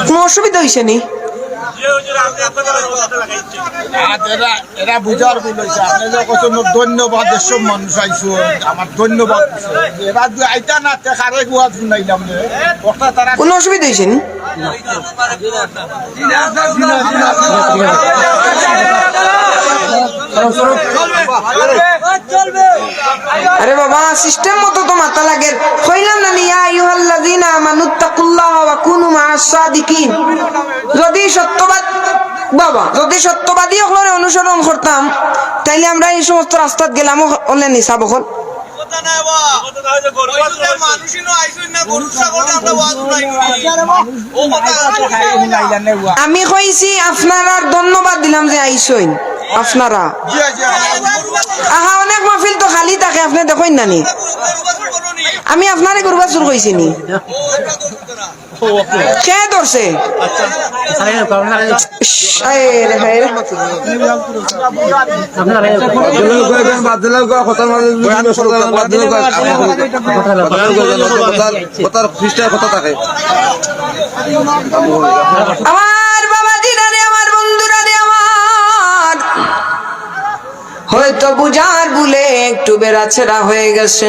কোনো অসুবিধা হয়েছে নি এরা বুঝার আপনি ধন্যবাদ এসব মানুষ আইসো আমার ধন্যবাদ দিছো। এরা আইতা না তে কারে গুয়া শুনাইলাম রে কথা তারা কোনো অসুবিধা হয়েছে নি আরে বাবা সিস্টেম মতো তো মাথা লাগে কইলাম না ইয়া আইয়ুহাল্লাযীনা আমানুত্তাকুল্লাহ ওয়া কুনু মা'আস সাদিকিন যদি সত্যবাদ বাবা যদি সত্যবাদী হলরে অনুসরণ করতাম তাইলে আমরা এই সমস্ত রাস্তাত গেলাম হলে নিসা বকল আমি কইছি আপনারা ধন্যবাদ দিলাম যে আইসইন আপনারা? আহা অনেক মাহফিল তো খালি থাকে আপনি দেখেন নানি আমি আপনারে করবা শুরু কইছি নি। কে ধরছে আমার হয়তো বুঝার ভুলে একটু বেড়াছেড়া হয়ে গেছে।